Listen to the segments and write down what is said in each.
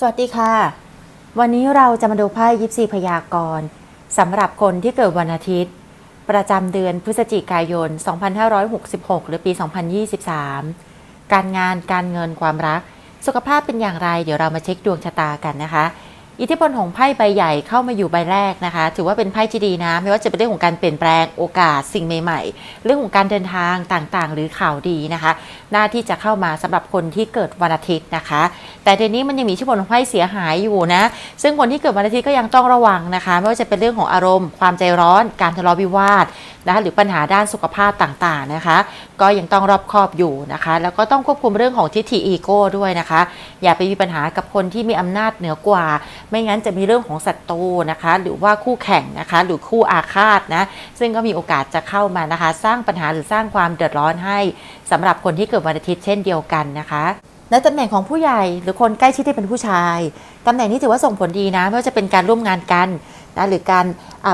สวัสดีค่ะ วันนี้เราจะมาดูไพ่ยิปซีพยากรณ์สำหรับคนที่เกิดวันอาทิตย์ ประจำเดือนพฤศจิกายน 2566 หรือปี 2023 การงานการเงินความรัก สุขภาพเป็นอย่างไร เดี๋ยวเรามาเช็คดวงชะตากันนะคะ อิทธิพลของไพ่ใบใหญ่เข้ามาอยู่ใบแรกนะคะ ถือว่าเป็นไพ่ที่ดีนะ ไม่ว่าจะเป็นเรื่องของการเปลี่ยนแปลงโอกาสสิ่งใหม่ ๆ เรื่องของการเดินทางต่างๆ หรือข่าวดีนะคะ หน้าที่จะเข้ามาสำหรับคนที่เกิดวันอาทิตย์นะคะ แต่เดี๋ยวนี้มันยังมีอิทธิพลของไพ่เสียหายอยู่นะ ซึ่งคนที่เกิดวันอาทิตย์ก็ยังต้องระวังนะคะ ไม่ว่าจะเป็นเรื่องของอารมณ์ ความใจร้อน การทะเลาะวิวาท นะคะหรือปัญหาด้านสุขภาพต่างๆนะคะ ก็ยังต้องรอบคอบอยู่นะคะ แล้วก็ต้องควบคุมเรื่องของทิฏฐิอีโก้ด้วยนะคะ อย่าไปมีปัญหากับคนที่มีอำนาจเหนือกว่า ไม่งั้นจะมีเรื่องของศัตรูนะคะ หรือว่าคู่แข่งนะคะ หรือคู่อาฆาตนะซึ่งก็มีโอกาสจะเข้ามานะคะ สร้างปัญหาหรือสร้างความเดือดร้อนให้สำหรับคนที่เกิดวันอาทิตย์เช่นเดียวกันนะคะในตำแหน่งของผู้ใหญ่หรือคนใกล้ชิดที่เป็นผู้ชาย ตำแหน่งนี้ถือว่าส่งผลดีนะไม่ว่าจะเป็นการร่วมงานกัน นะหรือการ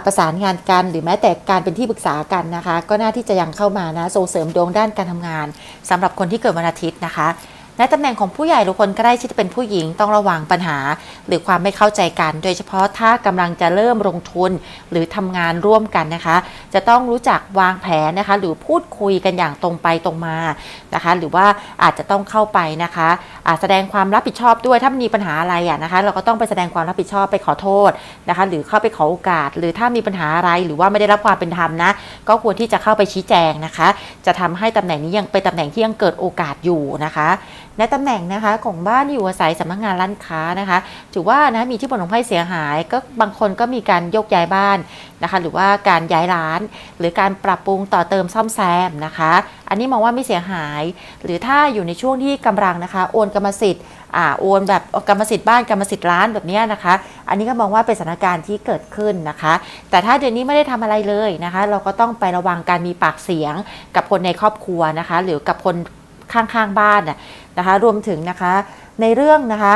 ประสานงานกันหรือแม้แต่การเป็นที่ปรึกษากันนะคะ ก็น่าที่จะยังเข้ามานะส่งเสริมดวงด้านการทำงานสำหรับคนที่เกิดวันอาทิตย์นะคะ ในตำแหน่งของผู้ใหญ่หรือคนใกล้ชิดที่เป็นผู้หญิงต้องระวังปัญหา หรือความไม่เข้าใจกัน โดยเฉพาะถ้ากำลังจะเริ่มลงทุนหรือทำงานร่วมกันนะคะ จะต้องรู้จักวางแผนนะคะ หรือพูดคุยกันอย่างตรงไปตรงมานะคะ หรือว่าอาจจะต้องเข้าไปนะคะอาแสดงความรับผิดชอบด้วยถ้ามีปัญหาอะไรอะนะคะ เราก็ต้องไปแสดงความรับผิดชอบไปขอโทษนะคะ หรือเข้าไปขอโอกาส หรือถ้ามีปัญหาอะไรหรือว่าไม่ได้รับความเป็นธรรมนะ ก็ควรที่จะเข้าไปชี้แจงนะคะ จะทำให้ตำแหน่งนี้ยังเป็นตำแหน่งที่ยังเกิดโอกาสอยู่นะคะ ในตำแหน่งนะคะของบ้านที่อยู่อาศัยสำนักงานร้านค้านะคะ ถือว่านะมีที่ผลของไพ่เสียหาย ก็บางคนก็มีการยกย้ายบ้านนะคะ หรือว่าการย้ายร้าน หรือการปรับปรุงต่อเติมซ่อมแซมนะคะ อันนี้มองว่าไม่เสียหาย หรือถ้าอยู่ในช่วงที่กำลังนะคะ โอนกรรมสิทธิ์อ่าโอนแบบกรรมสิทธิ์บ้านกรรมสิทธิ์ร้านแบบนี้นะคะ อันนี้ก็มองว่าเป็นสถานการณ์ที่เกิดขึ้นนะคะ แต่ถ้าเดือนนี้ไม่ได้ทำอะไรเลยนะคะ เราก็ต้องไประวังการมีปากเสียงกับคนในครอบครัวนะคะ หรือกับคนข้างๆบ้านน่ะ นะคะรวมถึงนะคะในเรื่องนะคะ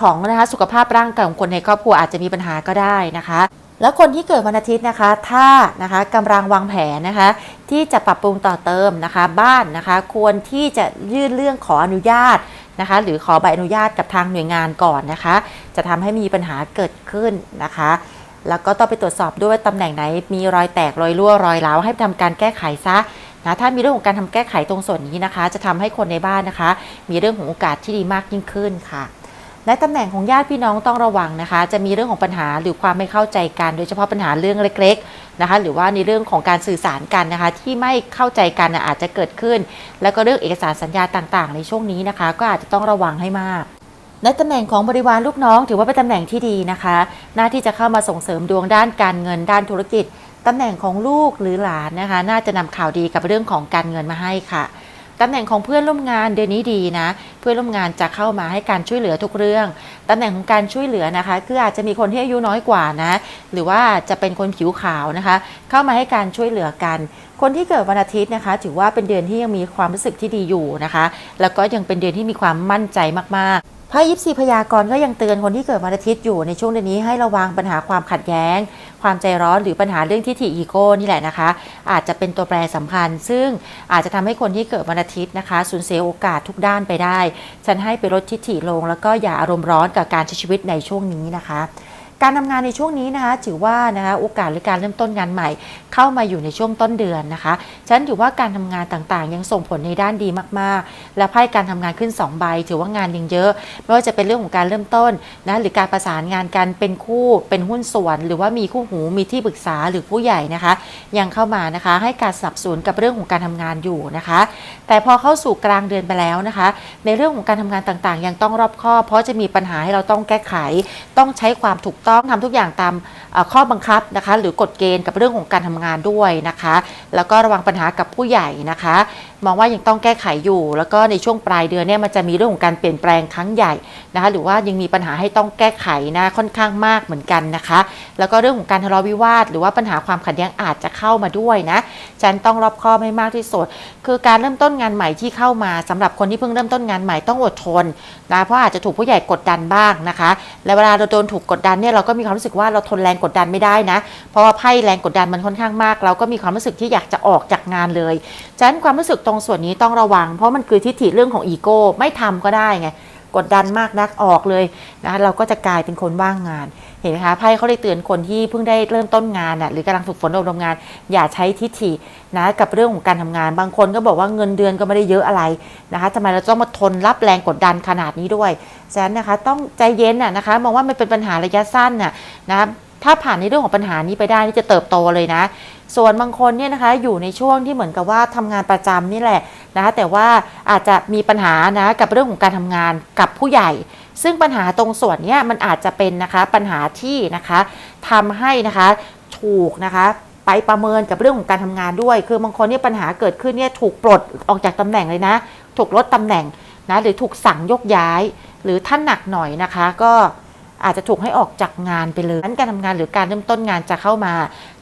ของนะคะสุขภาพร่างกายของคนในครอบครัวอาจจะมีปัญหาก็ได้นะคะ แล้วคนที่เกิดวันอาทิตย์นะคะ ถ้านะคะกำลังวางแผนนะคะ ที่จะปรับปรุงต่อเติมนะคะ บ้านนะคะควรที่จะยื่นเรื่องขออนุญาตนะคะ หรือขอใบอนุญาตกับทางหน่วยงานก่อนนะคะ จะทำให้มีปัญหาเกิดขึ้นนะคะแล้วก็ต้องไปตรวจสอบด้วยว่าตำแหน่งไหนมีรอยแตกรอยรั่วรอยร้าวให้ทำการแก้ไขซะ นะถ้ามีเรื่องของการทำแก้ไขตรงส่วนนี้นะคะ จะทำให้คนในบ้านนะคะ มีเรื่องของโอกาสที่ดีมากยิ่งขึ้นค่ะ และตำแหน่งของญาติพี่น้องต้องระวังนะคะ จะมีเรื่องของปัญหาหรือความไม่เข้าใจกันโดยเฉพาะปัญหาเรื่องเล็กๆนะคะ หรือว่าในเรื่องของการสื่อสารกันนะคะ ที่ไม่เข้าใจกันอาจจะเกิดขึ้น แล้วก็เรื่องเอกสารสัญญาต่างๆ ในช่วงนี้นะคะ ก็อาจจะต้องระวังให้มากในตำแหน่งของบริวารลูกน้องถือว่าเป็นตำแหน่งที่ดีนะคะ หน้าที่จะเข้ามาส่งเสริมดวงด้านการเงินด้านธุรกิจ ตำแหน่งของลูกหรือหลานนะคะ น่าจะนำข่าวดีกับเรื่องของการเงินมาให้ค่ะตำแหน่งของเพื่อนร่วมงานเดือนนี้ดีนะ เพื่อนร่วมงานจะเข้ามาให้การช่วยเหลือทุกเรื่องตำแหน่งของการช่วยเหลือนะคะ คืออาจจะมีคนที่อายุน้อยกว่านะ หรือว่าจะเป็นคนผิวขาวนะคะ เข้ามาให้การช่วยเหลือกัน คนที่เกิดวันอาทิตย์นะคะ ถือว่าเป็นเดือนที่ยังมีความรู้สึกที่ดีอยู่นะคะ แล้วก็ยังเป็นเดือนที่มีความมั่นใจมากๆ ไพ่ยิปซีพยากรณ์ก็ยังเตือนคนที่เกิดวันอาทิตย์อยู่ในช่วงเดือนนี้ให้ระวังปัญหาความขัดแย้ง ความใจร้อนหรือปัญหาเรื่องทิฏฐิอีโก้นี่แหละนะคะ อาจจะเป็นตัวแปรสำคัญ ซึ่งอาจจะทำให้คนที่เกิดวันอาทิตย์นะคะสูญเสียโอกาสทุกด้านไปได้ ฉันให้ไปลดทิฏฐิลง แล้วก็อย่าอารมณ์ร้อนกับการใช้ชีวิตในช่วงนี้นะคะ การทำงานในช่วงนี้นะคะถือว่านะคะโอกาสหรือการเริ่มต้นงานใหม่ เข้ามาอยู่ในช่วงต้นเดือนนะคะฉันถือว่าการทำงานต่างๆ ยังส่งผลในด้านดีมากๆ และไพ่การทำงานขึ้น 2 ใบ ถือว่างานยังเยอะไม่ว่าจะเป็นเรื่องของการเริ่มต้นนะหรือการประสานงานกันเป็นคู่เป็นหุ้นส่วน หรือว่ามีคู่หูมีที่ปรึกษาหรือผู้ใหญ่นะคะ ยังเข้ามานะคะให้การสนับสนุนกับเรื่องของการทำงานอยู่นะคะ แต่พอเข้าสู่กลางเดือนไปแล้วนะคะ ในเรื่องของการทำงานต่างๆ ยังต้องรอบคอบเพราะจะมีปัญหาให้เราต้องแก้ไข ต้องใช้ความถูกต้อง้องทำทุกอย่างตามข้อบังคับนะคะ หรือกฎเกณฑ์กับเรื่องของการทำงานด้วยนะคะ แล้วก็ระวังปัญหากับผู้ใหญ่นะคะมองว่ายังต้องแก้ไขอยู่ แล้วก็ในช่วงปลายเดือนเนี่ยมันจะมีเรื่องของการเปลี่ยนแปลงครั้งใหญ่นะคะ หรือว่ายังมีปัญหาให้ต้องแก้ไขนะค่อนข้างมากเหมือนกันนะคะ แล้วก็เรื่องของการทะเลาะวิวาท หรือว่าปัญหาความขัดแย้งอาจจะเข้ามาด้วยนะฉันต้องรอบคอบให้มากที่สุด คือการเริ่มต้นงานใหม่ที่เข้ามาสำหรับคนที่เพิ่งเริ่มต้นงานใหม่ต้องอดทนนะเพราะอาจจะถูกผู้ใหญ่กดดันบ้างนะคะ และเวลาเราโดนถูกกดดันเนี่ยเราก็มีความรู้สึกว่าเราทนแรงกดดันไม่ได้นะ เพราะว่าไพ่แรงกดดันมันค่อนข้างมาก เราก็มีความรู้สึกที่อยากจะออกจากงานเลยฉะนั้นความรู้สึกตรงส่วนนี้ต้องระวัง เพราะมันคือทิฏฐิเรื่องของอีโก้ไม่ทำก็ได้ไงกดดันมากนักออกเลยนะเราก็จะกลายเป็นคนว่างงาน เห็นไหมคะไพ่เขาเลยเตือนคนที่เพิ่งได้เริ่มต้นงานน่ะหรือกำลังฝึกฝนอบรมงาน อย่าใช้ทิฐินะกับเรื่องของการทำงาน บางคนก็บอกว่าเงินเดือนก็ไม่ได้เยอะอะไรนะคะทำไมเราต้องมาทนรับแรงกดดันขนาดนี้ด้วยฉะนั้นนะคะต้องใจเย็นน่ะนะคะมองว่ามันเป็นปัญหาระยะสั้นน่ะนะคะถ้าผ่านในเรื่องของปัญหานี้ไปได้นี่จะเติบโตเลยนะ ส่วนบางคนเนี่ยนะคะอยู่ในช่วงที่เหมือนกับว่าทำงานประจำนี่แหละนะคะแต่ว่าอาจจะมีปัญหานะกับเรื่องของการทำงานกับผู้ใหญ่ ซึ่งปัญหาตรงส่วนเนี้ยมันอาจจะเป็นนะคะปัญหาที่นะคะทำให้นะคะถูกนะคะไปประเมินกับเรื่องของการทำงานด้วย คือบางคนเนี่ยปัญหาเกิดขึ้นเนี่ยถูกปลดออกจากตำแหน่งเลยนะ ถูกลดตำแหน่งนะหรือถูกสั่งยกย้าย หรือท่านหนักหน่อยนะคะ ก็ อาจจะถูกให้ออกจากงานไปเลยนั้นการทำงานหรือการเริ่มต้นงานจะเข้ามา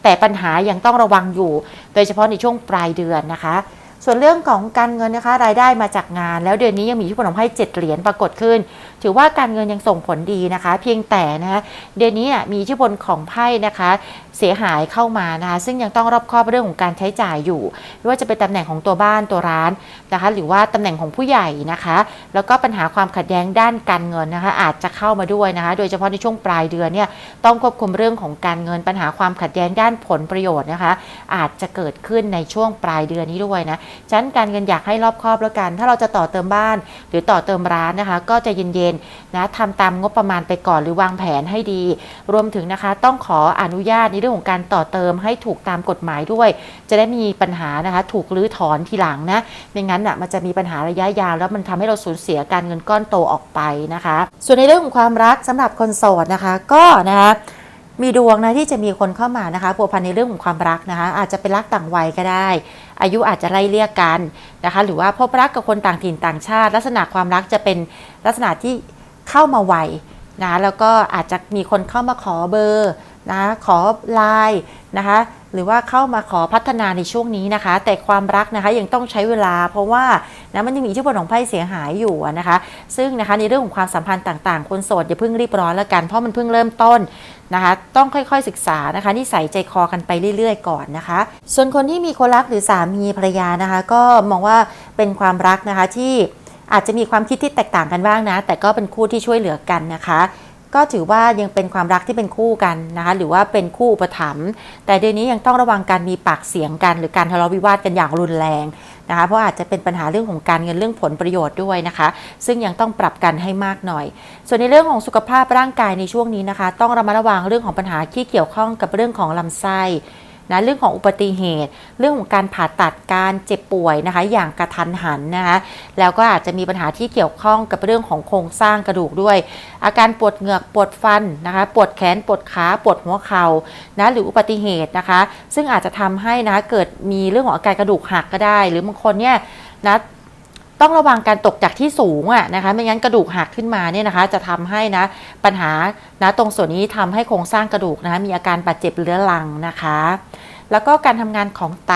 แต่ปัญหายังต้องระวังอยู่ โดยเฉพาะในช่วงปลายเดือนนะคะ ส่วนเรื่องของการเงินนะคะ รายได้มาจากงาน แล้วเดือนนี้ยังมีที่ผลให้เจ็ดเหรียญปรากฏขึ้น ถือว่าการเงินยังส่งผลดีนะคะ เพียงแต่นะคะเดือนนี้มีที่ผลของไพ่นะคะ เสียหายเข้ามานะคะซึ่งยังต้องรอบคอบเรื่องของการใช้จ่ายอยู่ไม่ว่าจะเป็นตำแหน่งของตัวบ้านตัวร้านนะคะหรือว่าตำแหน่งของผู้ใหญ่นะคะ แล้วก็ปัญหาความขัดแย้งด้านการเงินนะคะอาจจะเข้ามาด้วยนะคะ โดยเฉพาะในช่วงปลายเดือนเนี่ยต้องควบคุมเรื่องของการเงินปัญหาความขัดแย้งด้านผลประโยชน์นะคะ อาจจะเกิดขึ้นในช่วงปลายเดือนนี้ด้วยนะฉะนั้นการเงินอยากให้รอบคอบแล้วกัน ถ้าเราจะต่อเติมบ้าน หรือต่อเติมร้านนะคะ ก็จะเย็นๆนะทำตามงบประมาณไปก่อนหรือวางแผนให้ดี รวมถึงนะคะต้องขออนุญาตในเรื่องของการต่อเติมให้ถูกตามกฎหมายด้วย จะได้มีปัญหานะคะถูกรื้อถอนทีหลังนะไม่งั้นอะมันจะมีปัญหาระยะยาว แล้วมันทำให้เราสูญเสียการเงินก้อนโตออกไปนะคะ ส่วนในเรื่องของความรักสำหรับคนโสดนะคะก็นะคะมีดวงนะที่จะมีคนเข้ามานะคะพัวพันในเรื่องของความรักนะคะ อาจจะเป็นรักต่างวัยก็ได้ อายุอาจจะไล่เลี่ยกันนะคะ หรือว่าพบรักกับคนต่างถิ่นต่างชาติ ลักษณะความรักจะเป็นลักษณะที่เข้ามาไวนะแล้วก็อาจจะมีคนเข้ามาขอเบอร์ นะขอไลน์นะคะหรือว่าเข้ามาขอพัฒนาในช่วงนี้นะคะ แต่ความรักนะคะยังต้องใช้เวลา เพราะว่านะมันยังมีอิทธิพลของไพ่เสียหายอยู่นะคะ ซึ่งนะคะในเรื่องของความสัมพันธ์ต่างๆ คนโสดอย่าเพิ่งรีบร้อนแล้วกันเพราะมันเพิ่งเริ่มต้นนะคะต้องค่อยๆศึกษานะคะนิสัยใจคอกันไปเรื่อยๆ ก่อนนะคะ ส่วนคนที่มีคนรักหรือสามีภรรยานะคะ ก็มองว่าเป็นความรักนะคะที่อาจจะมีความคิดที่แตกต่างกันบ้างนะ แต่ก็เป็นคู่ที่ช่วยเหลือกันนะคะ ก็ถือว่ายังเป็นความรักที่เป็นคู่กันนะคะหรือว่าเป็นคู่อุปถัมภ์แต่เดือนนี้ยังต้องระวังการมีปากเสียงกัน หรือการทะเลาะวิวาทกันอย่างรุนแรงนะคะเพราะอาจจะเป็นปัญหาเรื่องของการเงินเรื่องผลประโยชน์ด้วยนะคะ ซึ่งยังต้องปรับกันให้มากหน่อย ส่วนในเรื่องของสุขภาพร่างกายในช่วงนี้นะคะ ต้องระมัดระวังเรื่องของปัญหาที่เกี่ยวข้องกับเรื่องของลำไส้ นะเรื่องของอุบัติเหตุ เรื่องของการผ่าตัดการเจ็บป่วยนะคะอย่างกระทันหันนะคะแล้วก็อาจจะมีปัญหาที่เกี่ยวข้องกับเรื่องของโครงสร้างกระดูกด้วย อาการปวดเหงือกปวดฟันนะคะปวดแขนปวดขาปวดหัวเข่านะหรืออุบัติเหตุนะคะ ซึ่งอาจจะทำให้นะะเกิดมีเรื่องของอาการกระดูกหักก็ได้ หรือบางคนเนี่ยนะ ต้องระวังการตกจากที่สูงอะนะคะ ไม่งั้นกระดูกหักขึ้นมาเนี่ยนะคะ จะทำให้นะปัญหานะตรงส่วนนี้ทำให้โครงสร้างกระดูกนะคะมีอาการบาดเจ็บเรื้อรังนะคะ แล้วก็การทำงานของไต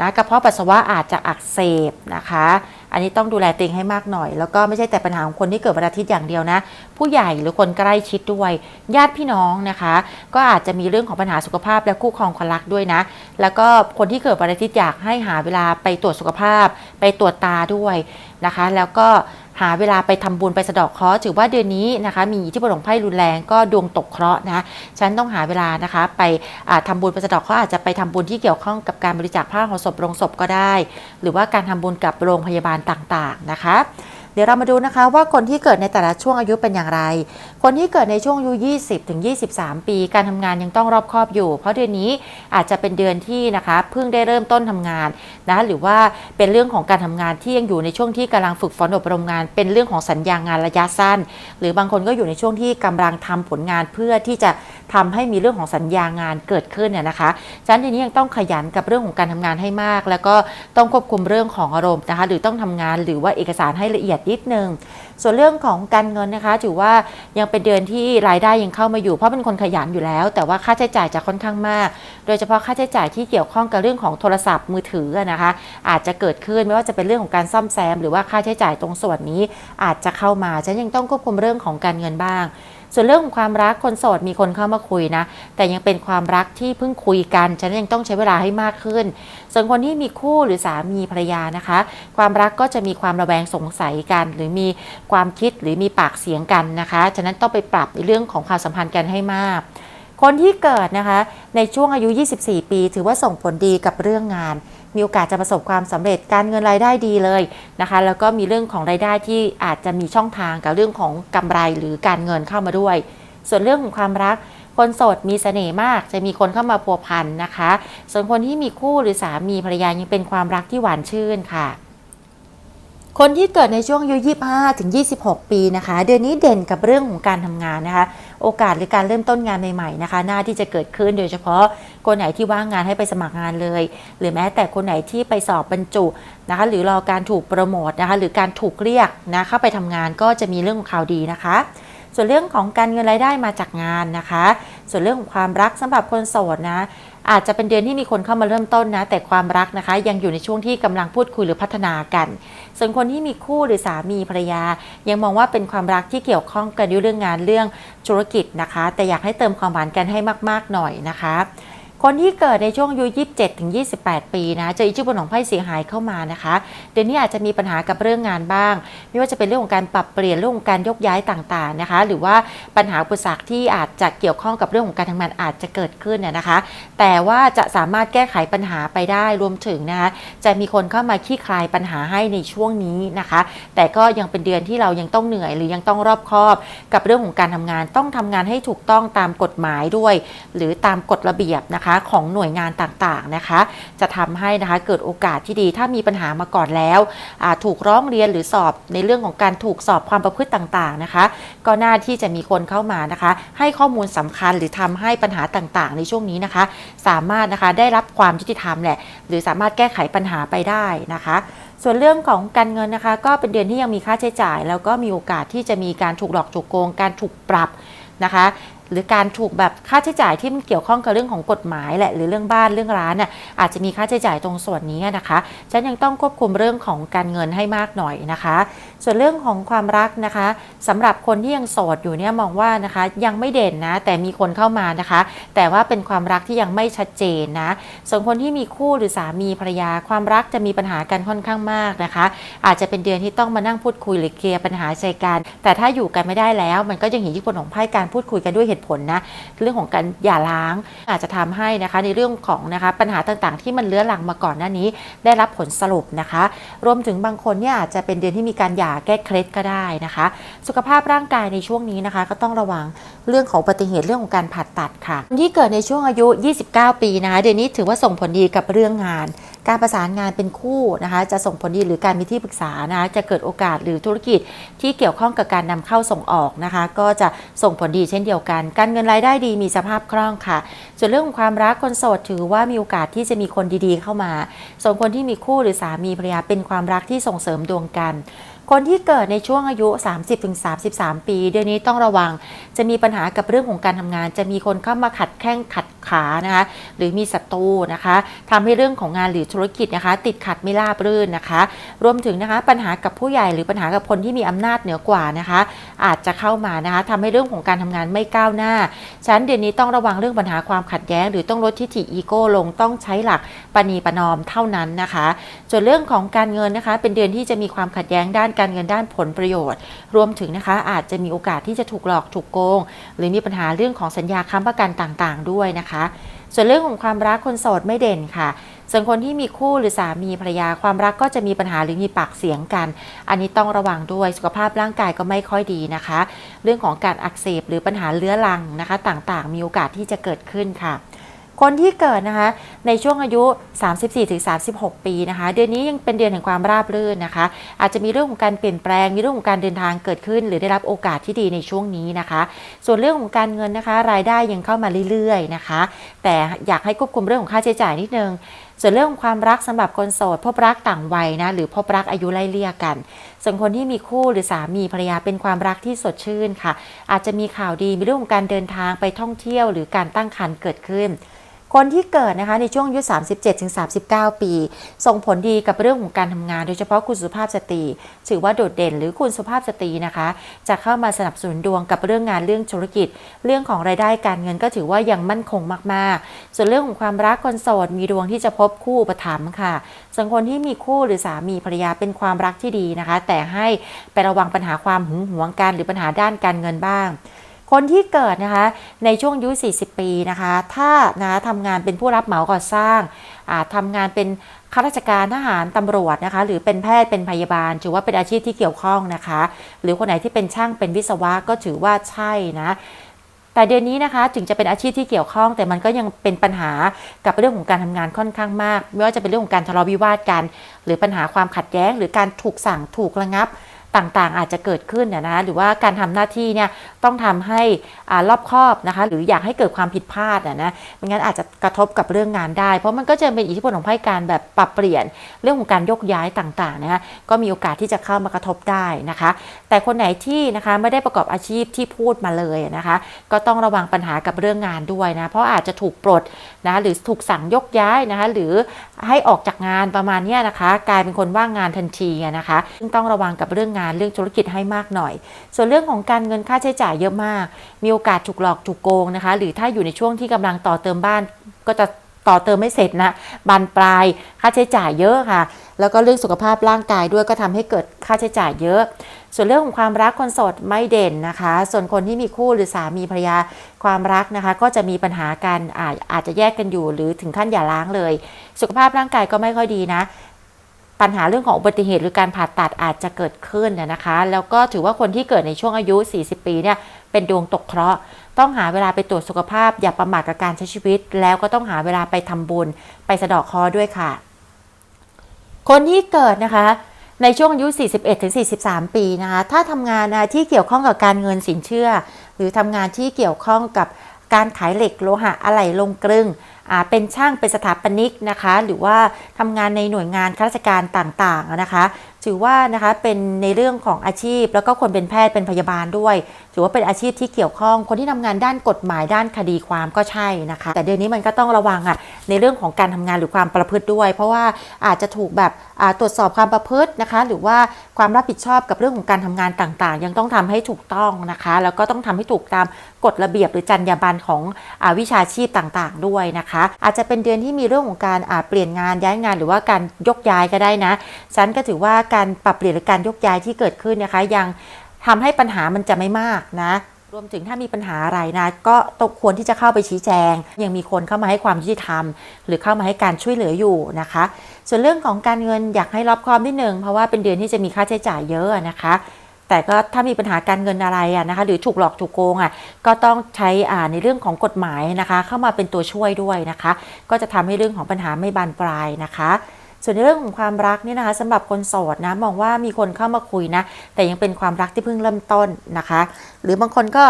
นะกระเพาะปัสสาวะอาจจะอักเสบนะคะ อันนี้ต้องดูแลตัวเองให้มากหน่อย แล้วก็ไม่ใช่แต่ปัญหาของคนที่เกิดวันอาทิตย์อย่างเดียวนะ ผู้ใหญ่หรือคนใกล้ชิดด้วย ญาติพี่น้องนะคะ ก็อาจจะมีเรื่องของปัญหาสุขภาพและคู่ครองคนรักด้วยนะ แล้วก็คนที่เกิดวันอาทิตย์อยากให้หาเวลาไปตรวจสุขภาพ ไปตรวจตาด้วยนะคะ แล้วก็ หาเวลาไปทำบุญไปสะดอกเคราะห์ถือว่าเดือนนี้นะคะมีอิที่ปลของไพ่รุนแรงก็ดวงตกเคราะห์นะฉันต้องหาเวลานะคะไปทำทำบุญไปสะดอกเคราะห์อาจจะไปทำบุญที่เกี่ยวข้องกับการบริจาคผ้าห่อศพโรงศพก็ได้ หรือว่าการทำบุญกับโรงพยาบาลต่างๆนะคะเดี๋ยวเรามาดูนะคะว่าคนที่เกิดในแต่ละช่วงอายุเป็นอย่างไรคนที่เกิดในช่วงอายุ 20 ถึง 23 ปี การทำงานยังต้องรอบคอบอยู่ เพราะเดือนนี้อาจจะเป็นเดือนที่นะคะเพิ่งได้เริ่มต้นทำงานนะหรือว่าเป็นเรื่องของการทำงานที่ยังอยู่ในช่วงที่กำลังฝึกฝนอบรมงาน เป็นเรื่องของสัญญางานระยะสั้น หรือบางคนก็อยู่ในช่วงที่กำลังทำผลงานเพื่อที่จะทำให้มีเรื่องของสัญญางานเกิดขึ้นเนี่ยนะคะฉะนั้นทีนี้ยังต้องขยันกับเรื่องของการทำงานให้มาก แล้วก็ต้องควบคุมเรื่องของอารมณ์นะคะหรือต้องทำงานหรือว่าเอกสารให้ละเอียดนิดนึง ส่วนเรื่องของการเงินนะคะถือว่ายังเป็นเดือนที่รายได้ยังเข้ามาอยู่เพราะเป็นคนขยันอยู่แล้ว แต่ว่าค่าใช้จ่ายจะค่อนข้างมาก โดยเฉพาะค่าใช้จ่ายที่เกี่ยวข้องกับเรื่องของโทรศัพท์มือถือนะคะ อาจจะเกิดขึ้นไม่ว่าจะเป็นเรื่องของการซ่อมแซม หรือว่าค่าใช้จ่ายตรงส่วนนี้อาจจะเข้ามาฉันยังต้องควบคุมเรื่องของการเงินบ้าง ส่วนเรื่องของความรักคนโสดมีคนเข้ามาคุยนะ แต่ยังเป็นความรักที่เพิ่งคุยกันฉะนั้นยังต้องใช้เวลาให้มากขึ้น ส่วนคนที่มีคู่หรือสามีภรรยานะคะ ความรักก็จะมีความระแวงสงสัยกัน หรือมีความคิดหรือมีปากเสียงกันนะคะฉะนั้นต้องไปปรับในเรื่องของความสัมพันธ์กันให้มากคนที่เกิดนะคะในช่วงอายุ 24 ปี ถือว่าส่งผลดีกับเรื่องงาน มีโอกาสจะประสบความสำเร็จการเงินรายได้ดีเลยนะคะแล้วก็มีเรื่องของรายได้ที่อาจจะมีช่องทางกับเรื่องของกำไรหรือการเงินเข้ามาด้วย ส่วนเรื่องของความรักคนโสดมีเสน่ห์มากจะมีคนเข้ามาพัวพันนะคะ ส่วนคนที่มีคู่หรือสามีภรรยายังเป็นความรักที่หวานชื่นค่ะ คนที่เกิดในช่วงอายุ25 ถึง 26 ปีนะคะ เดือนนี้เด่นกับเรื่องของการทำงานนะคะ โอกาสหรือการเริ่มต้นงานใหม่ๆนะคะ หน้าที่จะเกิดขึ้นโดยเฉพาะคนไหนที่ว่างงานให้ไปสมัครงานเลย หรือแม้แต่คนไหนที่ไปสอบบรรจุนะคะ หรือรอการถูกโปรโมทนะคะ หรือการถูกเรียกนะเข้าไปทำงานก็จะมีเรื่องของข่าวดีนะคะส่วนเรื่องของการเงินรายได้มาจากงานนะคะ ส่วนเรื่องของความรักสำหรับคนโสดนะ อาจจะเป็นเดือนที่มีคนเข้ามาเริ่มต้นนะ แต่ความรักนะคะ ยังอยู่ในช่วงที่กำลังพูดคุยหรือพัฒนากัน ส่วนคนที่มีคู่หรือสามีภรรยา ยังมองว่าเป็นความรักที่เกี่ยวข้องกันด้วยเรื่องงานเรื่องธุรกิจนะคะ แต่อยากให้เติมความหวานกันให้มาก ๆ หน่อยนะคะ คนที่เกิดในช่วงอายุ 27 ถึง 28 ปีนะเจออิทธิพลของไพ่เสียหายเข้ามานะคะ เดือนนี้อาจจะมีปัญหากับเรื่องงานบ้าง ไม่ว่าจะเป็นเรื่องของการปรับเปลี่ยนเรื่องของการยกย้ายต่างๆนะคะ หรือว่าปัญหาอุปสรรคที่อาจจะเกี่ยวข้องกับเรื่องของการทำงานอาจจะเกิดขึ้นน่ะนะคะ แต่ว่าจะสามารถแก้ไขปัญหาไปได้รวมถึงนะคะจะมีคนเข้ามาขี้คลายปัญหาให้ในช่วงนี้นะคะ แต่ก็ยังเป็นเดือนที่เรายังต้องเหนื่อย หรือยังต้องรอบคอบ กับเรื่องของการทำงานต้องทำงานให้ถูกต้องตามกฎหมายด้วย หรือตามกฎระเบียบนะคะของหน่วยงานต่างๆนะคะ จะทำให้นะคะเกิดโอกาสที่ดีถ้ามีปัญหามาก่อนแล้ว ถูกร้องเรียนหรือสอบในเรื่องของการถูกสอบความประพฤติต่างๆนะคะ ก็น่าที่จะมีคนเข้ามานะคะ ให้ข้อมูลสำคัญหรือทำให้ปัญหาต่างๆ ในช่วงนี้นะคะ สามารถนะคะได้รับความยุติธรรมแหละหรือสามารถแก้ไขปัญหาไปได้นะคะส่วนเรื่องของการเงินนะคะ ก็เป็นเดือนที่ยังมีค่าใช้จ่าย แล้วก็มีโอกาสที่จะมีการถูกหลอกถูกโกง การถูกปรับนะคะ หรือการถูกแบบค่าใช้จ่ายที่มันเกี่ยวข้องกับเรื่องของกฎหมายแหละหรือเรื่องบ้านเรื่องร้านน่ะอาจจะมีค่าใช้จ่ายตรงส่วนนี้นะคะฉันยังต้องควบคุมเรื่องของการเงินให้มากหน่อยนะคะส่วนเรื่องของความรักนะคะสำหรับคนที่ยังโสดอยู่เนี่ยมองว่านะคะยังไม่เด่นนะ แต่มีคนเข้ามานะคะ แต่ว่าเป็นความรักที่ยังไม่ชัดเจนนะส่วนคนที่มีคู่หรือสามีภรรยา ความรักจะมีปัญหากันค่อนข้างมากนะคะ อาจจะเป็นเดือนที่ต้องมานั่งพูดคุยหรือเคลียร์ปัญหาใจกันแต่ถ้าอยู่กันไม่ได้แล้ว มันก็ยังเห็นที่ผลของไพ่การพูดคุยกันด้วยเหตุผลนะเรื่องของการหย่าร้าง อาจจะทำให้นะคะในเรื่องของนะคะปัญหาต่างๆ ที่มันเลื้อรังมาก่อนหน้านี้ ได้รับผลสรุปนะคะ รวมถึงบางคนเนี่ยอาจจะเป็นเดือนที่มีการหย่าแก้เคล็ดก็ได้นะคะ สุขภาพร่างกายในช่วงนี้นะคะ ก็ต้องระวังเรื่องของอุบัติเหตุเรื่องของการผ่าตัดค่ะคนที่เกิดในช่วงอายุ 29 ปีนะคะเดือนนี้ถือว่าส่งผลดีกับเรื่องงาน การประสานงานเป็นคู่นะคะ จะส่งผลดีหรือการมีที่ปรึกษานะคะจะเกิดโอกาสหรือธุรกิจที่เกี่ยวข้องกับการนำเข้าส่งออกนะคะ ก็จะส่งผลดีเช่นเดียวกัน การเงินรายได้ดีมีสภาพคล่องค่ะ ส่วนเรื่องของความรักคนโสดถือว่ามีโอกาสที่จะมีคนดีๆ เข้ามา ส่วนคนที่มีคู่หรือสามีภรรยาเป็นความรักที่ส่งเสริมดวงกัน คนที่เกิดในช่วงอายุ 30-33 ปี เดือนนี้ต้องระวัง จะมีปัญหากับเรื่องของการทำงาน จะมีคนเข้ามาขัดแข้งขัดขานะคะ หรือมีศัตรูนะคะทำให้เรื่องของงานหรือธุรกิจนะคะ ติดขัดไม่ราบรื่นนะคะ รวมถึงนะคะปัญหากับผู้ใหญ่หรือปัญหากับคนที่มีอำนาจเหนือกว่านะคะ อาจจะเข้ามานะคะทำให้เรื่องของการทำงานไม่ก้าวหน้าฉะนันเดือนนี้ต้องระวังเรื่องปัญหาความขัดแย้ง หรือต้องลดทิฐิอีโก้ลงต้องใช้หลักปณีประนอมเท่านั้นนะคะส่วนเรื่องของการเงินนะคะ เป็นเดือนที่จะมีความขัดแย้งด้านการเงินด้านผลประโยชน์ รวมถึงนะคะอาจจะมีโอกาสที่จะถูกหลอกถูกโกง หรือมีปัญหาเรื่องของสัญญาค้ำประกันต่างๆ ด้วยนะคะ ส่วนเรื่องของความรักคนโสดไม่เด่นค่ะส่วนคนที่มีคู่หรือสามีภรรยาความรักก็จะมีปัญหาหรือมีปากเสียงกัน อันนี้ต้องระวังด้วยสุขภาพร่างกายก็ไม่ค่อยดีนะคะ เรื่องของการอักเสบหรือปัญหาเรื้อรังนะคะ ต่างๆ มีโอกาสที่จะเกิดขึ้นค่ะ คนที่เกิดนะคะในช่วงอายุ 34-36 ปีนะคะ เดือนนี้ยังเป็นเดือนแห่งความราบรื่นนะคะ อาจจะมีเรื่องของการเปลี่ยนแปลง มีเรื่องของการเดินทางเกิดขึ้น หรือได้รับโอกาสที่ดีในช่วงนี้นะคะ ส่วนเรื่องของการเงินนะคะ รายได้ยังเข้ามาเรื่อยๆนะคะ แต่อยากให้ควบคุมเรื่องของค่าใช้จ่ายนิดนึงส่วนเรื่องของความรักสำหรับคนโสด พบรักต่างวัยนะหรือพบรักอายุไล่เลี่ยกัน ส่วนคนที่มีคู่หรือสามีภรรยาเป็นความรักที่สดชื่นค่ะ อาจจะมีข่าวดีมีเรื่องของการเดินทางไปท่องเที่ยว หรือการตั้งครรภ์เกิดขึ้น คนที่เกิดนะคะในช่วงอายุ 37ถึง39 ปี ส่งผลดีกับเรื่องของการทำงาน โดยเฉพาะคุณสุภาพสตรี ถือว่าโดดเด่น หรือคุณสุภาพสตรีนะคะ จะเข้ามาสนับสนุนดวงกับเรื่องงานเรื่องธุรกิจ เรื่องของรายได้การเงินก็ถือว่ายังมั่นคงมากๆ ส่วนเรื่องของความรักคนโสดมีดวงที่จะพบคู่อุปถัมภ์ค่ะส่วนคนที่มีคู่หรือสามีภรรยาเป็นความรักที่ดีนะคะ แต่ให้ไประวังปัญหาความหึงหวงกันหรือปัญหาด้านการเงินบ้าง คนที่เกิดนะคะในช่วงอายุ 40 ปีนะคะ ถ้านะทำงานเป็นผู้รับเหมาก่อสร้างอ่าทำงานเป็นข้าราชการทหารตำรวจนะคะ หรือเป็นแพทย์เป็นพยาบาลถือว่าเป็นอาชีพที่เกี่ยวข้องนะคะ หรือคนไหนที่เป็นช่างเป็นวิศวะก็ถือว่าใช่นะแต่เดือนนี้นะคะถึงจะเป็นอาชีพที่เกี่ยวข้อง แต่มันก็ยังเป็นปัญหากับเรื่องของการทำงานค่อนข้างมาก ไม่ว่าจะเป็นเรื่องของการทะเลาะวิวาทกัน หรือปัญหาความขัดแย้ง หรือการถูกสั่งถูกระงับ ต่างๆ อาจจะเกิดขึ้นนะนะหรือว่าการทำหน้าที่เนี่ยต้องทำให้อรอบคอบนะคะ หรืออยากให้เกิดความผิดพลาดนะไม่งั้นอาจจะกระทบกับเรื่องงานได้ เพราะมันก็จะเป็นอิทธิพลของไพ่การแบบปรับเปลี่ยนเรื่องของการยกย้ายต่างๆนะคะก็มีโอกาสที่จะเข้ามากระทบได้นะคะ แต่คนไหนที่นะคะไม่ได้ประกอบอาชีพที่พูดมาเลยนะคะ ก็ต้องระวังปัญหากับเรื่องงานด้วยนะเพราะอาจจะถูกปลดนะหรือถูกสั่งยกย้ายนะคะหรือให้ออกจากงานประมาณนี้นะคะ กลายเป็นคนว่างงานทันทีนะคะซึ่งต้องระวังกับเรื่องงานเรื่องธุรกิจให้มากหน่อย ส่วนเรื่องของการเงินค่าใช้จ่ายเยอะมาก มีโอกาสถูกหลอกถูกโกงนะคะ หรือถ้าอยู่ในช่วงที่กำลังต่อเติมบ้านก็จะต่อเติมไม่เสร็จนะบานปลายค่าใช้จ่ายเยอะค่ะ แล้วก็เรื่องสุขภาพร่างกายด้วยก็ทำให้เกิดค่าใช้จ่ายเยอะ ส่วนเรื่องของความรักคนโสดไม่เด่นนะคะ ส่วนคนที่มีคู่หรือสามีภรรยาความรักนะคะ ก็จะมีปัญหากันอาจอาจจะแยกกันอยู่ หรือถึงขั้นอย่าร้างเลย สุขภาพร่างกายก็ไม่ค่อยดีนะ ปัญหาเรื่องของอุบัติเหตุหรือการผ่าตัดอาจจะเกิดขึ้นนะคะ แล้วก็ถือว่าคนที่เกิดในช่วงอายุ 40 ปีเนี่ยเป็นดวงตกเคราะห์ต้องหาเวลาไปตรวจสุขภาพ อย่าประมาทกับการใช้ชีวิต แล้วก็ต้องหาเวลาไปทำบุญ ไปสะดาะเคราะห์ด้วยค่ะ คนที่เกิดนะคะในช่วงอายุ 41-43 ปีนะคะ ถ้าทำงานนะที่เกี่ยวข้องกับการเงินสินเชื่อ หรือทำงานที่เกี่ยวข้องกับ การขายเหล็กโลหะอะไหล่ลงกลึงอ่าเป็นช่างเป็นสถาปนิกนะคะ หรือว่าทำงานในหน่วยงานข้าราชการต่างๆนะคะ ถือว่านะคะเป็นในเรื่องของอาชีพ แล้วก็คนเป็นแพทย์เป็นพยาบาลด้วย ถือว่าเป็นอาชีพที่เกี่ยวข้อง คนที่ทำงานด้านกฎหมายด้านคดีความก็ใช่นะคะ แต่เดือนนี้มันก็ต้องระวังอะในเรื่องของการทำงานหรือความประพฤติด้วย เพราะว่าอาจจะถูกแบบตรวจสอบความประพฤตินะคะ หรือว่าความรับผิดชอบกับเรื่องของการทำงานต่างๆ ยังต้องทำให้ถูกต้องนะคะ แล้วก็ต้องทำให้ถูกตามกฎระเบียบหรือจรรยาบรรณของอาวิชาชีพต่างๆ ด้วยนะคะ อาจจะเป็นเดือนที่มีเรื่องของการเปลี่ยนงานย้ายงาน หรือว่าการยกย้ายก็ได้นะฉันก็ถือว่าการการปรับเปลี่ยนหรือการยกย้ายที่เกิดขึ้นนะคะ ยังทำให้ปัญหามันจะไม่มากนะ รวมถึงถ้ามีปัญหาอะไรนะ ก็ต้องควรที่จะเข้าไปชี้แจง ยังมีคนเข้ามาให้ความยุติธรรม หรือเข้ามาให้การช่วยเหลืออยู่นะคะ ส่วนเรื่องของการเงินอยากให้รอบคอบนิดนึงเพราะว่าเป็นเดือนที่จะมีค่าใช้จ่ายเยอะนะคะแต่ก็ถ้ามีปัญหาการเงินอะไรอะนะคะ หรือถูกหลอกถูกโกงอะก็ต้องใช้อ่าในเรื่องของกฎหมายนะคะ เข้ามาเป็นตัวช่วยด้วยนะคะ ก็จะทำให้เรื่องของปัญหาไม่บานปลายนะคะ ส่วนในเรื่องของความรักเนี่ยนะคะสำหรับคนโสดนะมองว่ามีคนเข้ามาคุยนะ แต่ยังเป็นความรักที่เพิ่งเริ่มต้นนะคะ หรือบางคนก็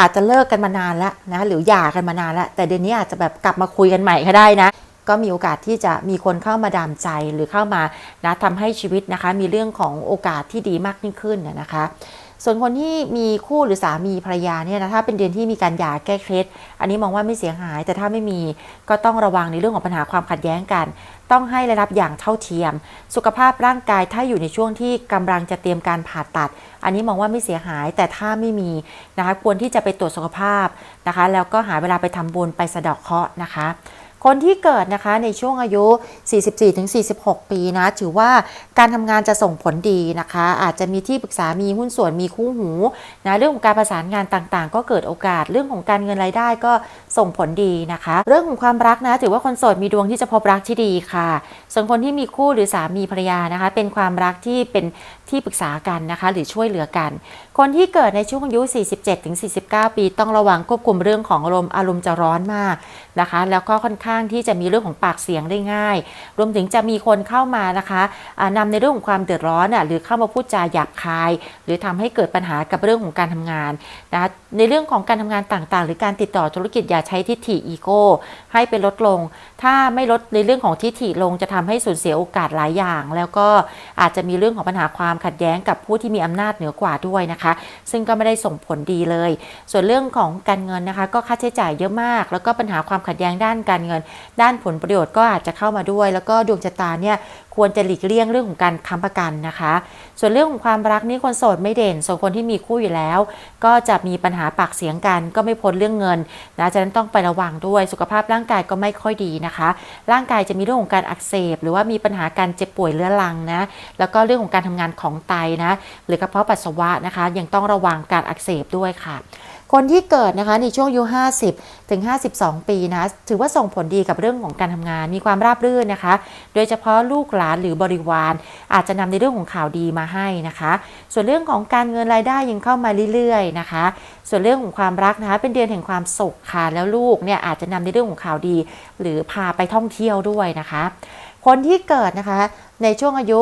อาจจะเลิกกันมานานแล้วนะหรือหย่ากันมานานแล้ว แต่เดือนนี้อาจจะแบบกลับมาคุยกันใหม่ก็ได้นะ ก็มีโอกาสที่จะมีคนเข้ามาดามใจหรือเข้ามานะทำให้ชีวิตนะคะ มีเรื่องของโอกาสที่ดีมากยิ่งขึ้นนะนะคะ ส่วนคนที่มีคู่หรือสามีภรรยาเนี่ยนะถ้าเป็นเดือนที่มีการหย่าแก้เคล็ดอันนี้มองว่าไม่เสียหาย แต่ถ้าไม่มีก็ต้องระวังในเรื่องของปัญหาความขัดแย้งกัน ต้องให้ได้รับอย่างเท่าเทียม สุขภาพร่างกายถ้าอยู่ในช่วงที่กำลังจะเตรียมการผ่าตัด อันนี้มองว่าไม่เสียหาย แต่ถ้าไม่มีนะคะควรที่จะไปตรวจสุขภาพนะคะ แล้วก็หาเวลาไปทำบุญไปสะดาะเคราะห์นะคะ คนที่เกิดนะคะในช่วงอายุ 44-46 ปีนะ ถือว่าการทำงานจะส่งผลดีนะคะ อาจจะมีที่ปรึกษามีหุ้นส่วนมีคู่หูนะเรื่องของการประสานงานต่างๆ ก็เกิดโอกาสเรื่องของการเงินรายได้ก็ส่งผลดีนะคะ เรื่องของความรักนะ ถือว่าคนโสดมีดวงที่จะพบรักที่ดีค่ะ ส่วนคนที่มีคู่หรือสามีภรรยานะคะ เป็นความรักที่เป็น ที่ปรึกษากันนะคะ หรือช่วยเหลือกัน คนที่เกิดในช่วงอายุ 47-49 ปีต้องระวังควบคุมเรื่องของอารมณ์อารมณ์จะร้อนมากนะคะ แล้วก็ค่อนข้างที่จะมีเรื่องของปากเสียงได้ง่าย รวมถึงจะมีคนเข้ามานะคะอ่านำในเรื่องของความเดือดร้อนหรือเข้ามาพูดจาหยาบคาย หรือทำให้เกิดปัญหากับเรื่องของการทำงานนะคะในเรื่องของการทำงานต่างๆ หรือการติดต่อธุรกิจอย่าใช้ทิฐิอีโก้ ให้ไปลดลง ถ้าไม่ลดในเรื่องของทิฐิลงจะทำให้สูญเสียโอกาสหลายอย่าง แล้วก็อาจจะมีเรื่องของปัญหาความขัดแย้งกับผู้ที่มีอำนาจเหนือกว่าด้วยนะคะ ซึ่งก็ไม่ได้ส่งผลดีเลย ส่วนเรื่องของการเงินนะคะ ก็ค่าใช้จ่ายเยอะมาก แล้วก็ปัญหาความขัดแย้งด้านการเงิน ด้านผลประโยชน์ก็อาจจะเข้ามาด้วย แล้วก็ดวงชะตาเนี่ยควรจะหลีกเลี่ยงเรื่องของการค้ำประกันนะคะ ส่วนเรื่องของความรักนี่คนโสดไม่เด่น ส่วนคนที่มีคู่อยู่แล้ว ก็จะมีปัญหาปากเสียงกัน ก็ไม่พ้นเรื่องเงินนะฉะนั้นต้องไประวังด้วยสุขภาพร่างกายก็ไม่ค่อยดีนะคะ ร่างกายจะมีเรื่องของการอักเสบ หรือว่ามีปัญหาการเจ็บป่วยเรื้อรังนะ แล้วก็เรื่องของการทำงานของไตนะ หรือกระเพาะปัสสาวะนะคะ ยังต้องระวังการอักเสบด้วยค่ะ คนที่เกิดนะคะในช่วงอายุ 50 ถึง 52 ปีนะถือว่าส่งผลดีกับเรื่องของการทำงาน มีความราบรื่นนะคะ โดยเฉพาะลูกหลานหรือบริวาร อาจจะนำในเรื่องของข่าวดีมาให้นะคะ ส่วนเรื่องของการเงินรายได้ยังเข้ามาเรื่อยๆนะคะ ส่วนเรื่องของความรักนะคะเป็นเดือนแห่งความสุขค่ะแล้วลูกเนี่ยอาจจะนำในเรื่องของข่าวดี หรือพาไปท่องเที่ยวด้วยนะคะ คนที่เกิดนะคะในช่วงอายุ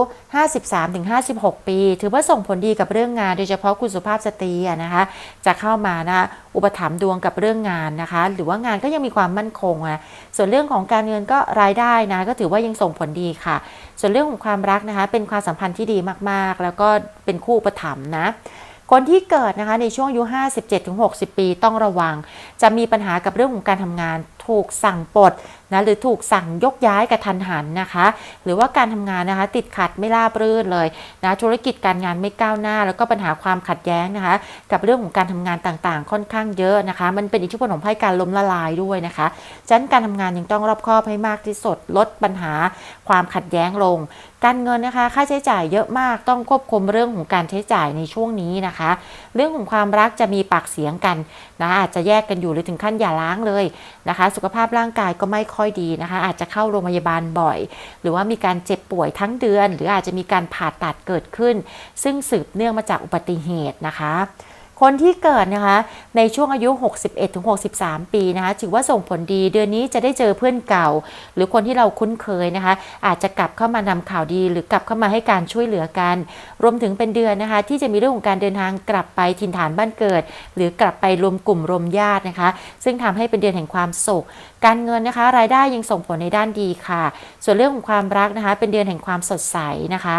53-56 ปี ถือว่าส่งผลดีกับเรื่องงาน โดยเฉพาะคุณสุภาพสตรีนะคะ จะเข้ามานะอุปถัมภ์ดวงกับเรื่องงานนะคะ หรือว่างานก็ยังมีความมั่นคงอะส่วนเรื่องของการเงินก็รายได้นะ ก็ถือว่ายังส่งผลดีค่ะ ส่วนเรื่องของความรักนะคะ เป็นความสัมพันธ์ที่ดีมากๆ แล้วก็เป็นคู่อุปถัมภ์นะคนที่เกิดนะคะในช่วงอายุ 57-60 ปีต้องระวัง จะมีปัญหากับเรื่องของการทำงาน ถูกสั่งปลด นะหรือถูกสั่งยกย้ายกระทันหันนะคะ หรือว่าการทำงานนะคะ ติดขัดไม่ราบรื่นเลยนะธุรกิจการงานไม่ก้าวหน้า แล้วก็ปัญหาความขัดแย้งนะคะ กับเรื่องของการทำงานต่างๆ ค่อนข้างเยอะนะคะ มันเป็นอิทธิพลของไพ่การล้มละลายด้วยนะคะฉะนั้นการทำงานยังต้องรอบคอบให้มากที่สุดลดปัญหาความขัดแย้งลง การเงินนะคะค่าใช้จ่ายเยอะมากต้องควบคุมเรื่องของการใช้จ่ายในช่วงนี้นะคะ เรื่องของความรักจะมีปากเสียงกันนะอาจจะแยกกันอยู่หรือถึงขั้นหย่าร้างเลยนะคะ สุขภาพร่างกายก็ไม่ค่อยดีนะคะ อาจจะเข้าโรงพยาบาลบ่อย หรือว่ามีการเจ็บป่วยทั้งเดือน หรืออาจจะมีการผ่าตัดเกิดขึ้น ซึ่งสืบเนื่องมาจากอุบัติเหตุนะคะ คนที่เกิดนะคะในช่วงอายุ 61-63 ปีนะคะถือว่าส่งผลดีเดือนนี้จะได้เจอเพื่อนเก่า หรือคนที่เราคุ้นเคยนะคะ อาจจะกลับเข้ามานำข่าวดี หรือกลับเข้ามาให้การช่วยเหลือกัน รวมถึงเป็นเดือนนะคะ ที่จะมีเรื่องของการเดินทางกลับไปถิ่นฐานบ้านเกิด หรือกลับไปรวมกลุ่มรวมญาตินะคะ ซึ่งทำให้เป็นเดือนแห่งความสุขการเงินนะคะ รายได้ยังส่งผลในด้านดีค่ะ ส่วนเรื่องของความรักนะคะ เป็นเดือนแห่งความสดใสนะคะ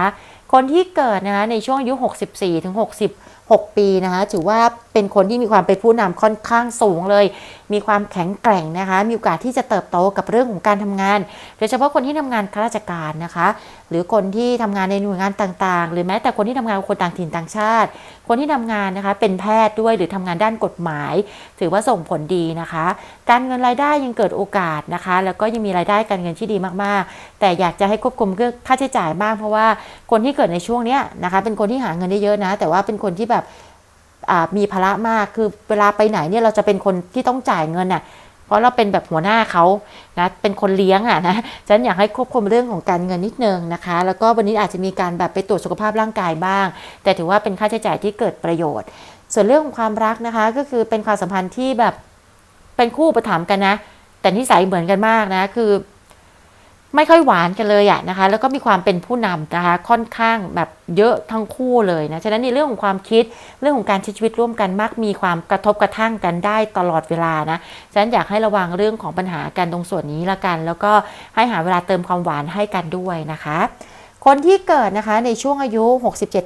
คนที่เกิดนะคะในช่วงอายุ 64ถึง66 ปีนะคะถือว่าเป็นคนที่มีความเป็นผู้นำค่อนข้างสูงเลย มีความแข็งแกร่งนะคะ มีโอกาสที่จะเติบโตกับเรื่องของการทำงาน โดยเฉพาะคนที่ทำงานข้าราชการนะคะ หรือคนที่ทำงานในหน่วยงานต่างๆ หรือแม้แต่คนที่ทำงานกับคนต่างถิ่นต่างชาติ คนที่ทำงานนะคะ เป็นแพทย์ด้วยหรือทำงานด้านกฎหมาย ถือว่าส่งผลดีนะคะ การเงินรายได้ยังเกิดโอกาสนะคะ แล้วก็ยังมีรายได้การเงินที่ดีมากๆ แต่อยากจะให้ควบคุมเรื่องค่าใช้จ่ายบ้างเพราะว่าคนที่เกิดในช่วงเนี้ยนะคะ เป็นคนที่หาเงินได้เยอะนะ แต่ว่าเป็นคนที่แบบมีภาระมากคือเวลาไปไหนเนี่ยเราจะเป็นคนที่ต้องจ่ายเงินน่ะ ราะเราเป็นแบบหัวหน้าเขานะเป็นคนเลี้ยงอะนะฉันอยากให้ควบคุมเรื่องของการเงินนิดนึงนะคะ แล้วก็วันนี้อาจจะมีการแบบไปตรวจสุขภาพร่างกายบ้าง แต่ถือว่าเป็นค่าใช้จ่ายที่เกิดประโยชน์ ส่วนเรื่องของความรักนะคะก็คือเป็นความสัมพันธ์ที่แบบเป็นคู่ประถามกันนะ แต่นิสัยเหมือนกันมากนะคือ ไม่ค่อยหวานกันเลยอะนะคะ แล้วก็มีความเป็นผู้นำนะคะ ค่อนข้างแบบเยอะทั้งคู่เลยนะ ฉะนั้นในเรื่องของความคิดเรื่องของการใช้ชีวิตร่วมกันมักมีความกระทบกระทั่งกันได้ตลอดเวลานะ ฉะนั้นอยากให้ระวังเรื่องของปัญหากันตรงส่วนนี้ละกัน แล้วก็ให้หาเวลาเติมความหวานให้กันด้วยนะคะ คนที่เกิดนะคะในช่วงอายุ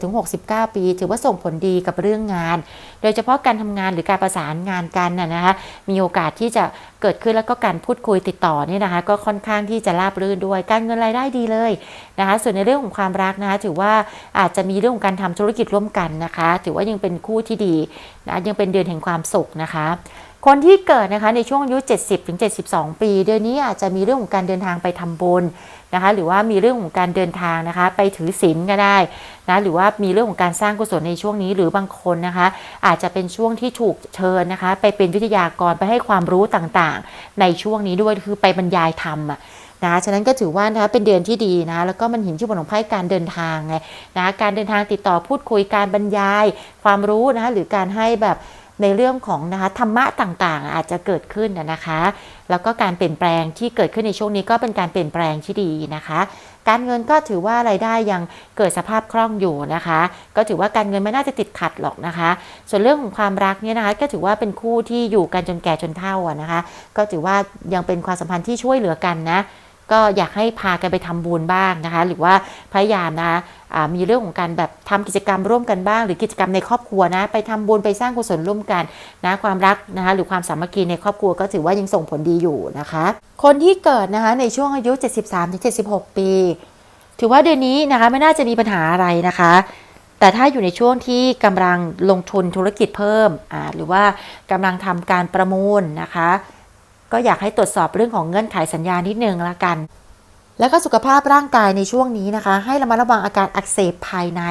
67-69 ปี ถือว่าส่งผลดีกับเรื่องงาน โดยเฉพาะการทำงานหรือการประสานงานกันนะนะคะ มีโอกาสที่จะเกิดขึ้นแล้วก็การพูดคุยติดต่อเนี่ยนะคะ ก็ค่อนข้างที่จะราบรื่นด้วย การเงินรายได้ดีเลยนะคะ ส่วนในเรื่องของความรักนะคะถือว่าอาจจะมีเรื่องของการทำธุรกิจร่วมกันนะคะ ถือว่ายังเป็นคู่ที่ดีนะยังเป็นเดือนแห่งความสุขนะคะคนที่เกิดนะคะในช่วงอายุ 70-72 ปี เดือนนี้อาจจะมีเรื่องของการเดินทางไปทำบุญ นะคะหรือว่ามีเรื่องของการเดินทางนะคะ ไปถือศีลก็ได้นะหรือว่ามีเรื่องของการสร้างกุศลในช่วงนี้หรือบางคนนะคะ อาจจะเป็นช่วงที่ถูกเชิญนะคะ ไปเป็นวิทยากรไปให้ความรู้ต่างๆ ในช่วงนี้ด้วยคือไปบรรยายธรรมอะนะฉะนั้นก็ถือว่านะคะเป็นเดือนที่ดีนะแล้วก็มันเห็นชื่อบนของไพ่การเดินทางไงนะการเดินทางติดต่อพูดคุยการบรรยายความรู้นะคะหรือการให้แบบ ในเรื่องของนะคะธรรมะต่างๆ อาจจะเกิดขึ้นนะคะ แล้วก็การเปลี่ยนแปลงที่เกิดขึ้นในช่วงนี้ก็เป็นการเปลี่ยนแปลงที่ดีนะคะ การเงินก็ถือว่ารายได้ยังเกิดสภาพคล่องอยู่นะคะ ก็ถือว่าการเงินไม่น่าจะติดขัดหรอกนะคะ ส่วนเรื่องของความรักเนี่ยนะคะ ก็ถือว่าเป็นคู่ที่อยู่กันจนแก่จนเฒ่านะคะ ก็ถือว่ายังเป็นความสัมพันธ์ที่ช่วยเหลือกันนะ ก็อยากให้พากันไปทำบุญบ้างนะคะ หรือว่าพยายามนะมีเรื่องของการแบบทำกิจกรรมร่วมกันบ้าง หรือกิจกรรมในครอบครัวนะ ไปทำบุญไปสร้างกุศลร่วมกันนะความรักนะคะหรือความสามัคคีในครอบครัวก็ถือว่ายังส่งผลดีอยู่นะคะ คนที่เกิดนะคะในช่วงอายุ 73-76 ปี ถือว่าเดือนนี้นะคะไม่น่าจะมีปัญหาอะไรนะคะแต่ถ้าอยู่ในช่วงที่กำลังลงทุนธุรกิจเพิ่มหรือว่ากำลังทำการประมูลนะคะ ก็อยากให้ตรวจสอบเรื่องของเงื่อนไขสัญญานิดนึงละกัน แล้วก็สุขภาพร่างกายในช่วงนี้นะคะ ให้ระมัดระวังอาการอักเสบภายใน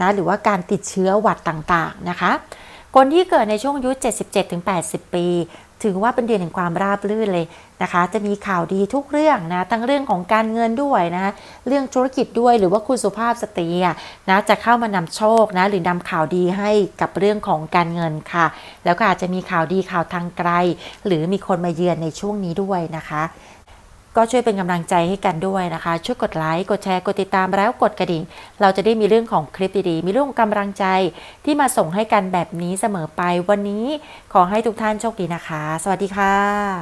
นะหรือว่าการติดเชื้อหวัดต่างๆนะคะ คนที่เกิดในช่วงอายุ 77-80 ปี ถือว่าเป็นเดือนแห่งความราบรื่นเลยนะคะ จะมีข่าวดีทุกเรื่องนะทั้งเรื่องของการเงินด้วยนะเรื่องธุรกิจด้วยหรือว่าคุณสุภาพสตรีนะจะเข้ามานำโชคนะหรือนำข่าวดีให้กับเรื่องของการเงินค่ะ แล้วก็อาจจะมีข่าวดีข่าวทางไกล หรือมีคนมาเยือนในช่วงนี้ด้วยนะคะ ก็ช่วยเป็นกำลังใจให้กันด้วยนะคะ ช่วยกดไลค์ กดแชร์ กดติดตามแล้วกดกระดิ่ง เราจะได้มีเรื่องของคลิปดีๆ มีเรื่องของกำลังใจที่มาส่งให้กันแบบนี้เสมอไปวันนี้ ขอให้ทุกท่านโชคดีนะคะ สวัสดีค่ะ